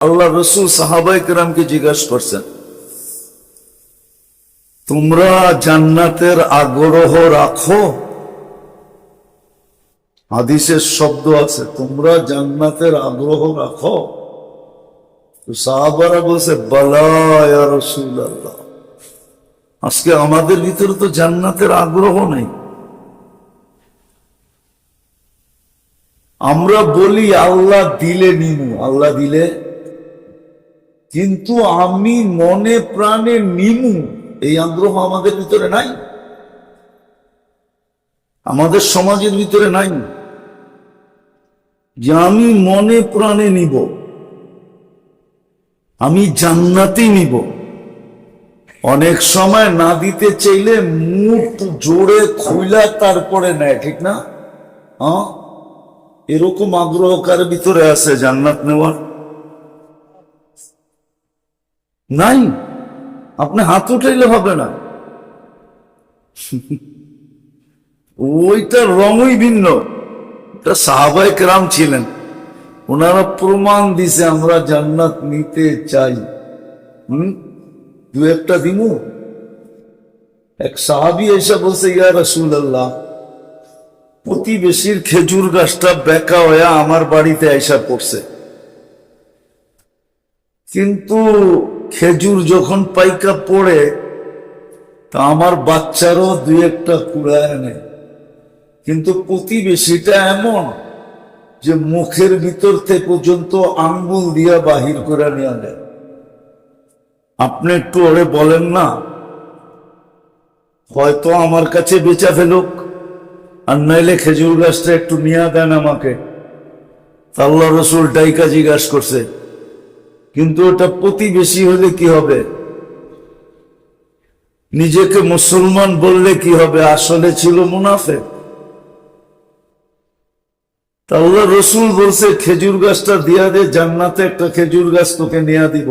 আল্লাহ রসুল সাহাবাই কেরামকে জিজ্ঞাসা করছেন, তোমরা জান্নাতের আগ্রহ রাখো? হাদিসের শব্দ আছে, তোমরা জান্নাতের আগ্রহ রাখো? সাহাবারা বলছে বালায় রসুল আল্লাহ আজকে আমাদের ভিতরে তো জান্নাতের আগ্রহ নেই। আমরা বলি, আল্লাহ দিলে নিমু। আল্লাহ দিলে কিন্তু আমি মনে প্রাণে নিমু, এই আগ্রহ আমাদের ভিতরে নাই। আমাদের সমাজের ভিতরে নাই। যে আমি মনে প্রাণে নিব, আমি জান্নাতি নিব। অনেক সময় না দিতে চাইলে মুখ জোরে খুইলা তারপরে নেয়, ঠিক না? এরকম আগ্রহ কার ভিতরে আছে জান্নাত নেওয়ার? নাই। আপনি হাত উঠাইলে হবে না। ওইটার রঙই ভিন্ন। এটা সাহাবাই কেরাম ছিলেন। ওনারা প্রমাণ দিছে, আমরা জান্নাত নিতে চাই। হুম? দু একটা দিমু। এক সাহাবি এসে বলছে, ইয়া রসুল প্রতিবেশীর খেজুর গাছটা বেকা হয়ে আমার বাড়িতে আইসা পড়ছে। কিন্তু খেজুর যখন পাইকা পড়ে, তা আমার বাচ্চারও দুই একটা কুড়ায় নেয় কিন্তু প্রতিবেশীটা এমন যে মুখের ভিতর থেকে পর্যন্ত আঙ্গুল দিয়া বাহির করে নিয়ে নেয় আপনি একটু ওরে বলেন না, হয়তো আমার কাছে বেচা ফেলুক, আর নাইলে খেজুর গাছটা একটু নিয়ে দেন আমাকে। আল্লাহ রসুল ডাইকা জিজ্ঞাসা করছে কিন্তু ওটা প্রতিবেশী হলে কি হবে? নিজেকে মুসলমান বললে কি হবে? আসলে ছিল মুনাফে তা আল্লাহ রসুল বলছে, খেজুর গাছটা দিয়া দে, জান্নাতে একটা খেজুর গাছ তোকে নিয়ে দিব।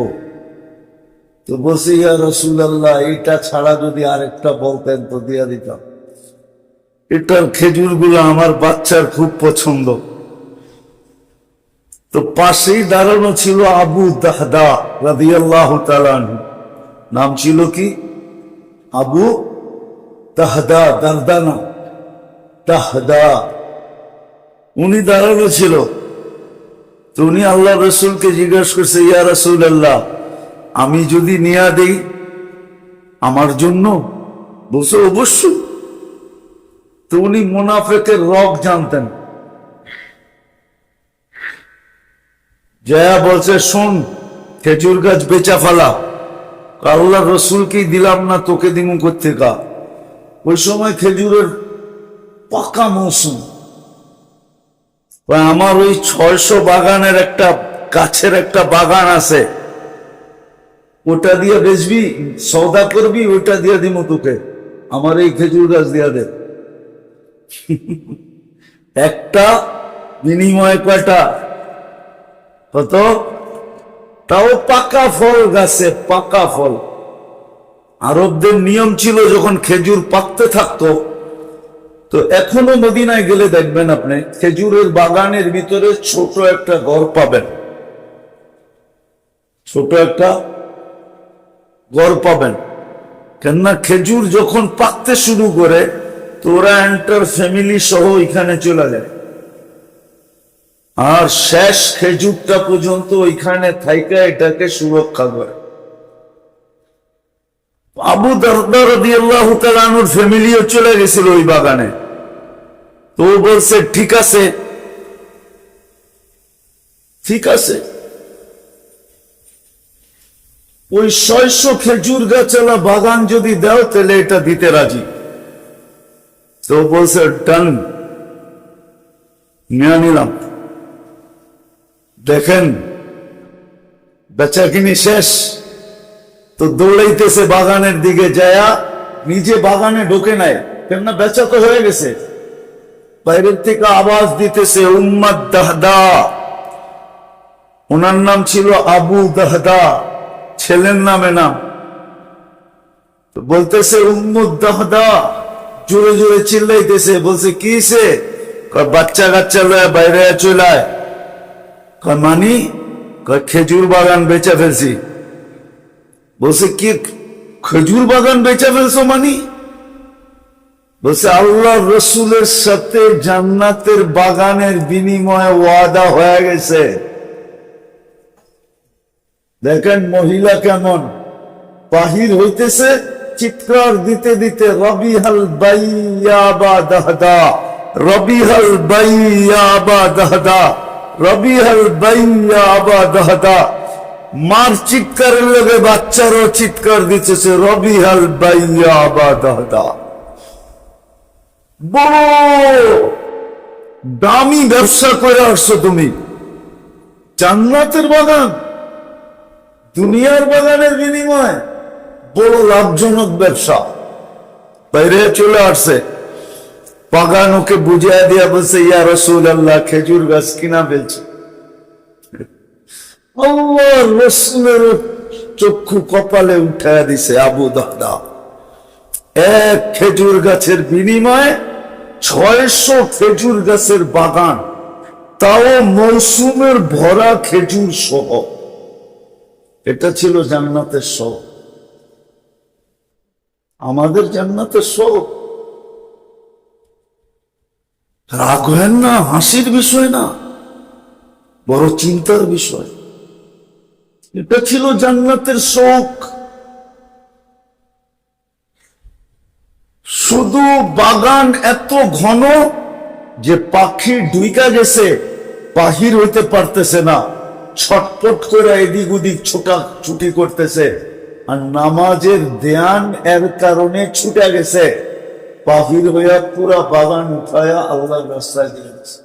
তো বলছে, ইয়া রসুল আল্লাহ এটা ছাড়া যদি আরেকটা বলতেন তো দিয়া দিতাম। এটার খেজুরগুলো আমার বাচ্চার খুব পছন্দ। তো পাশেই দাঁড়ানো ছিল আবু দাহদা রাদিয়াল্লাহু তাআলা আনহু। নাম ছিল কি? আবু দাহদা দারদানা দাহদা। উনি দাঁড়ানো ছিল। তো উনি আল্লাহ রসুলকে জিজ্ঞাসা করছে, ইয়া রসুল আল্লাহ আমি যদি নিয়া দেই আমার জন্য? বলছে, অবশ্যই। তো উনি মুনাফেকের রক জানতেন। জয়া বলছে, শোন, খেজুর গাছ বেচা ফেলা। আল্লাহ রসুলকেই দিলাম না, তোকে দিমু করতে কা ওই সময় খেজুরের পাকা মৌসুম। আমার ওই ছয়শো বাগানের একটা, গাছের একটা বাগান আছে। ওটা দিয়ে বেচবি সৌদা করবি, ওইটা দিয়ে দিমু তোকে। আমার এই খেজুর গাছ দিয়া দে। একটা বিনিময় কয়টা? কত? তাও পাকা ফল গাছে, পাকা ফল। আরবদের নিয়ম ছিল যখন খেজুর পাকতে থাকতো, তো এখনও মদিনায় গেলে দেখবেন আপনি, খেজুরের বাগানের ভিতরে ছোট একটা ঘর পাবেন। ছোট একটা ঘর পাবেন। কেননা খেজুর যখন পাকতে শুরু করে, তো ওরা এন্টার ফ্যামিলি সহ এখানে চলে যায়। আর শেষ খেজুরটা পর্যন্ত ওইখানে থাইকা এটাকে সুরক্ষা করে। আবু দরদার দিয়াল্লাহু ফ্যামিলিও চলে গেছিল ওই বাগানে। তো বলছে, ঠিক আছে। ঠিক আছে। ওই ছয়শো খেজুর গাছালা বাগান যদি দাও, তাহলে এটা দিতে রাজি। তো বলছে, ডান। নিয়ে নিলাম। দেখেন বেচা কিনি শেষ। তো দৌড়াইতেছে বাগানের দিকে যায়া নিজে বাগানে ঢোকে নাই, কেননা বেচা তো হয়ে গেছে। বাইরের থেকে আওয়াজ দিতেছে, উম্মাদ দাহদা। ওনার নাম ছিল আবু দাহদা, ছেলের নামে নাম। বলতেছে, উম্মুদ দাহদা, জোরে জোরে চিল্লাইতেছে, বলছে, কি সে বাচ্চা কাচ্চা লয় বাইরে চলায় মানি খেজুর বাগান বেচে ফেলছি। বলছে, কি, খেজুর বাগান বেচে ফেলছো মানি? বলছে, আল্লাহ রসুলের সাথে জান্নাতের বাগানের বিনিময়ে ওয়াদা হয়ে গেছে। দেখেন মহিলা কেমন। বাহির হইতেছে, চিৎকার দিতে দিতে, রবিহাল বাইয়া বা দাহদা, রবিহাল বাইয়া বা দাহদা। রবিহাল বাইয়া বা দাহদা। মার চিৎকারের লগে বাচ্চারও চিৎকার দিতেছে রবিহাল বাইয়া বা দাহদা। বড় দামি ব্যবসা করে আসছো তুমি। জান্নাতের বাগান, দুনিয়ার বাগানের বিনিময় বড় লাভজনক ব্যবসা। বাইরে চলে আসছে। বাগান ওকে বুঝিয়ে দিয়া বলছে, ইয়া রসুল আল্লাহ খেজুর গাছ কিনা ফেলছে রসুলের চক্ষু কপালে উঠায় দিছে আবু দাদা এক খেজুর গাছের বিনিময়ে ছয়শো খেজুর গাছের বাগান, তাও মৌসুমের ভরা খেজুর সহ। এটা ছিল জান্নাতের শখ আমাদের জান্নাতের শখ রাগ হেন না, হাসির বিষয় না, বড় চিন্তার বিষয়। এটা ছিল জান্নাতের শোক। শুধু বাগান এত ঘন যে পাখি ডুইকা গেছে, বাহির হইতে পারতেছে না। ছটপট করে এদিক ওদিক ছোটা ছুটি করতেছে। আর নামাজের ধ্যান এর কারণে ছুটে গেছে। বাহির হইয়া পুরা বাগান উঠায়া আল্লাহ রাস্তায় দিয়ে গেছে।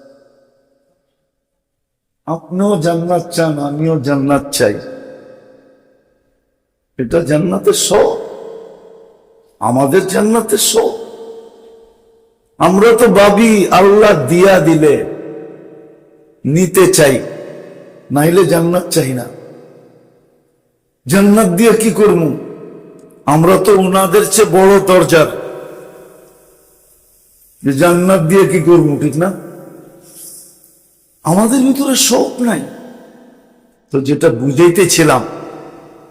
আপনিও জান্নাত চান, আমিও জান্নাত চাই। এটা জান্নাতের শখ আমাদের জান্নাতের শখ আমরা তো ভাবি, আল্লাহ দিয়া দিলে নিতে চাই, নাইলে জান্নাত চাই না। জান্নাত দিয়ে কি করব? আমরা তো ওনাদের চেয়ে বড় দরজার। যে জান্নাত দিয়ে কি করব, ঠিক না? আমাদের ভিতরে শোক নাই। তো যেটা বুঝাইতেছিলাম,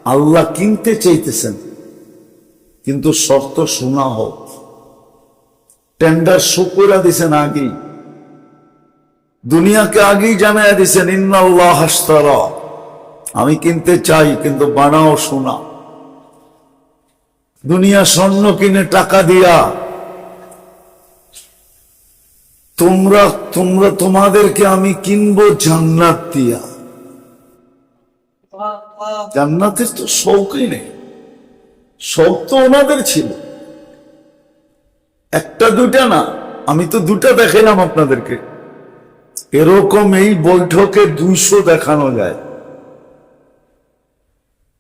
আল্লাহ কিনতে চাইতেছেন, কিন্তু শর্ত শোনা হোক। টেন্ডার শো শুকুরা দিছেন আগেই। দুনিয়াকে আগেই জানাই দিছেন, ইন্নাল্লাহ হাস্তারা আমি কিনতে চাই, কিন্তু বানাও শোনা। দুনিয়া স্বর্ণ কিনে টাকা দিয়া তোমরা তোমরা তোমাদেরকে আমি কিনবো জান্নাত দিয়া। জান্নাতের তো শৌকই নেই। শৌক তো ওনাদের ছিল। একটা দুটা না, আমি তো দুটা দেখাইলাম আপনাদেরকে। এরকম এই বৈঠকে দুইশো দেখানো যায়।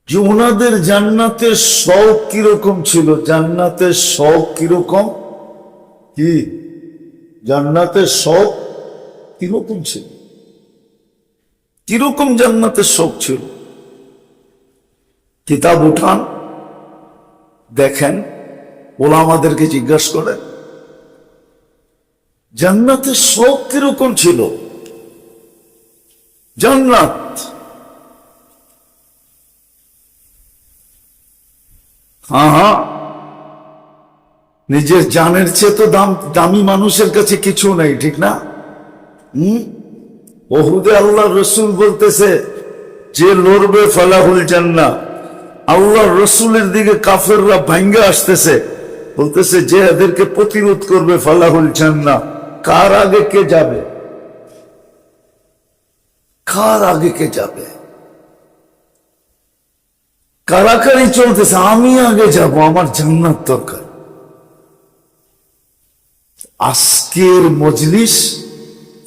যে ওনাদের জান্নাতের শখ কীরকম ছিল? জান্নাতের শখ কীরকম? কি? জান্নাতের শখ কীরকম ছিল। কীরকম জান্নাতের শখ ছিল। কিতাব উঠান, দেখেন ওলা আমাদেরকে জিজ্ঞাসা করেন, জান্নাতের শখ কীরকম ছিল? জান্নাত। হ্যাঁ হ্যাঁ। নিজের জানের চেয়ে তো দাম, দামি মানুষের কাছে কিছু নেই, ঠিক না? হম? ওহুদে আল্লাহ রসুল বলতেছে, যে লড়বে ফালাহুল জান্না আল্লাহ রসুলের দিকে কাফেররা ভাঙ্গে আসতেছে। বলতেছে, যে এদেরকে প্রতিরোধ করবে ফালাহুল জান্না কার আগে কে যাবে? কার আগে কে যাবে? কারাকারি চলতেছে, আমি আগে যাব, আমার জান্নাত দরকার। আজকের মজলিস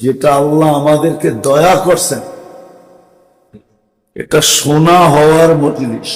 যেটা আল্লাহ আমাদেরকে দয়া করছেন এটা সোনা হওয়ার মজলিস।